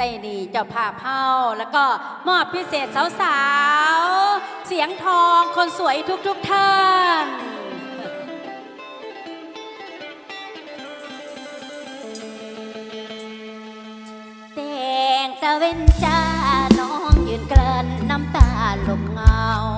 ใจดีเจ้าภาพเฮาแล้วก็มอบพิเศษสาวๆ เสียงทองคนสวยทุกๆท่านแต่งตะเวนจ้าน้องยืนกลั้นน้ำตาลมเงา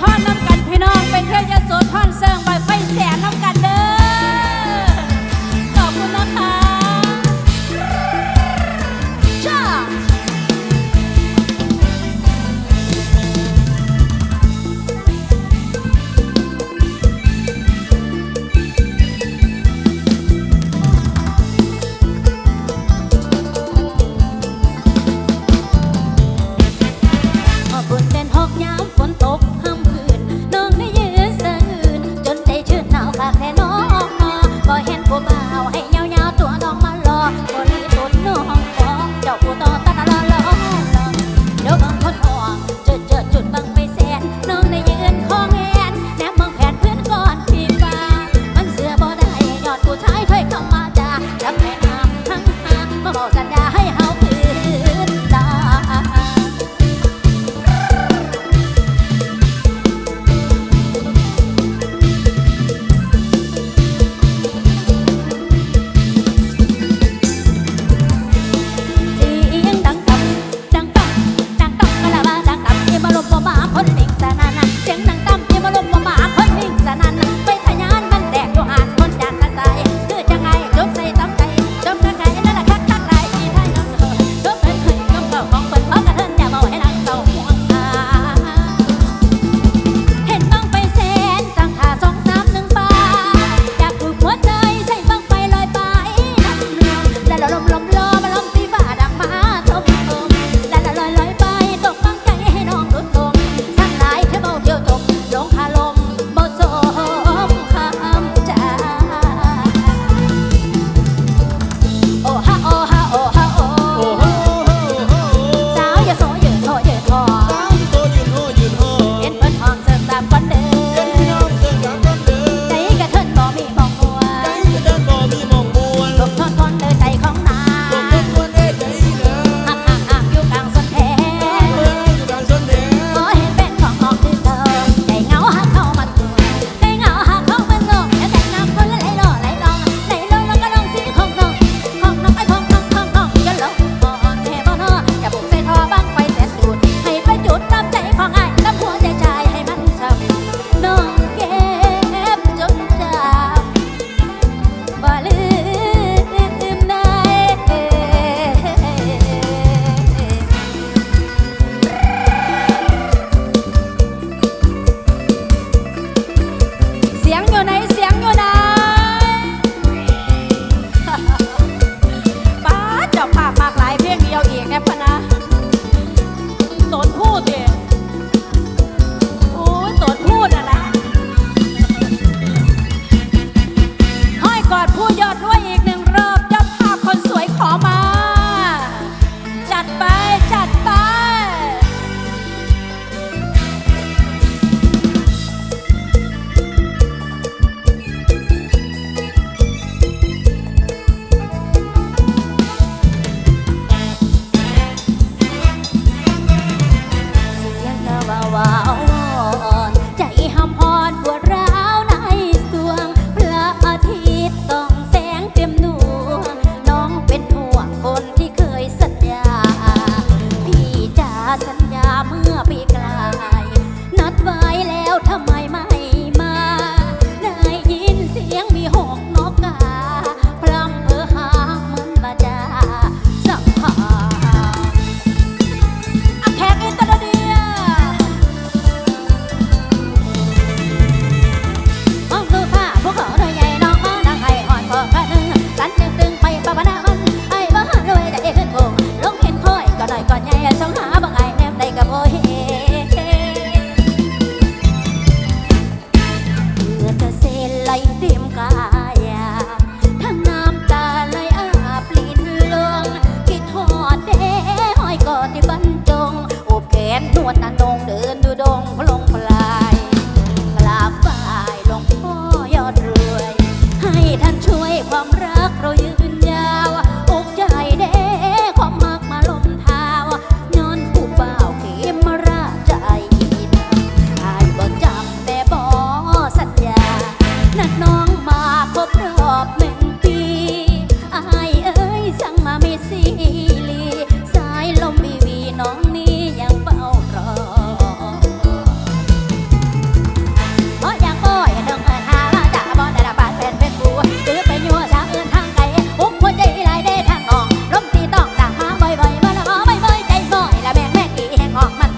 ธรน้ำกันพี่น้องเป็นเครือยโสธรสร้าง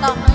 감사합니다.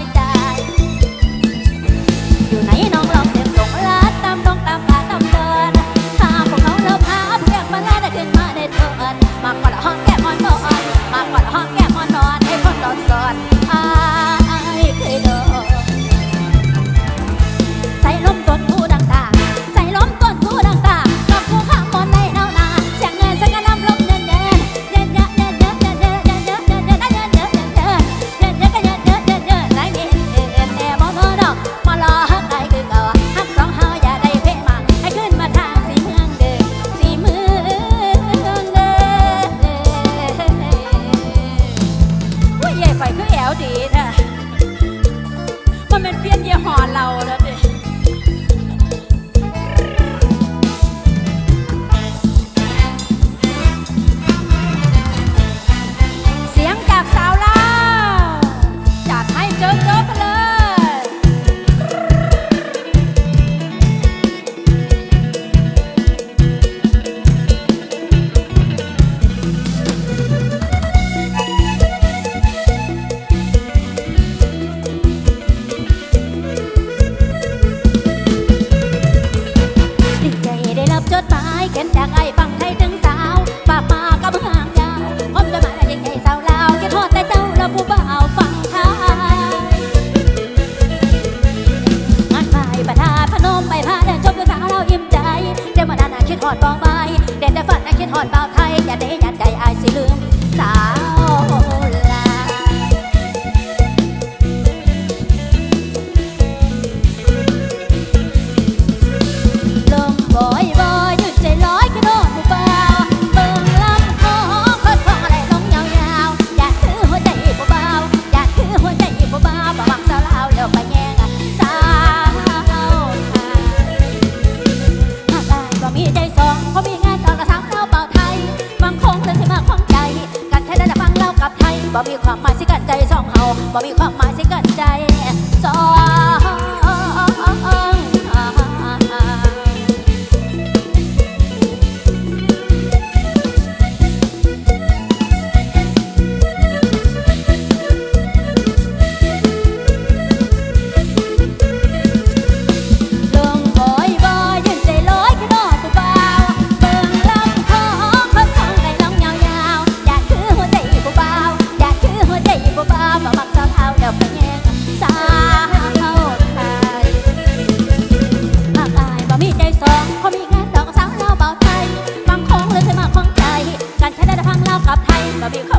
ได้